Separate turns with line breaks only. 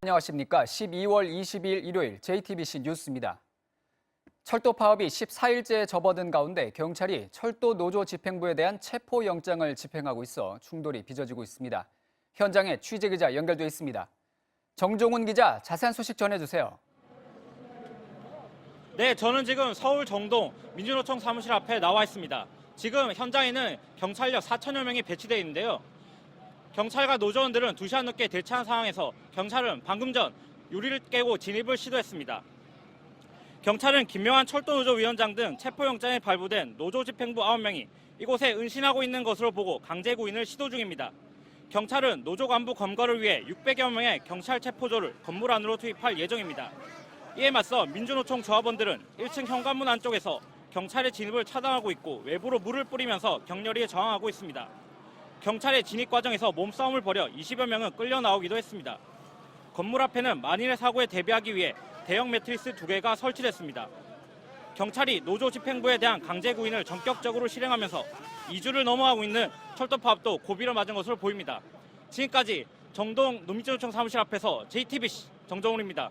안녕하십니까. 12월 20일 일요일 JTBC 뉴스입니다. 철도 파업이 14일째 접어든 가운데 경찰이 철도 노조 집행부에 대한 체포 영장을 집행하고 있어 충돌이 빚어지고 있습니다. 현장에 취재 기자 연결돼 있습니다. 정종훈 기자 자세한 소식 전해주세요.
네, 저는 지금 서울 정동 민주노총 사무실 앞에 나와 있습니다. 지금 현장에는 경찰력 4천여 명이 배치되어 있는데요. 경찰과 노조원들은 2시간 넘게 대치한 상황에서 경찰은 방금 전 유리를 깨고 진입을 시도했습니다. 경찰은 김명환 철도노조 위원장 등 체포영장에 발부된 노조 집행부 9명이 이곳에 은신하고 있는 것으로 보고 강제 구인을 시도 중입니다. 경찰은 노조 간부 검거를 위해 600여 명의 경찰 체포조를 건물 안으로 투입할 예정입니다. 이에 맞서 민주노총 조합원들은 1층 현관문 안쪽에서 경찰의 진입을 차단하고 있고 외부로 물을 뿌리면서 격렬히 저항하고 있습니다. 경찰의 진입 과정에서 몸싸움을 벌여 20여 명은 끌려 나오기도 했습니다. 건물 앞에는 만일의 사고에 대비하기 위해 대형 매트리스 두 개가 설치됐습니다. 경찰이 노조 집행부에 대한 강제 구인을 전격적으로 실행하면서 2주를 넘어가고 있는 철도 파업도 고비를 맞은 것으로 보입니다. 지금까지 정동 노민주노총 사무실 앞에서 JTBC 정정훈입니다.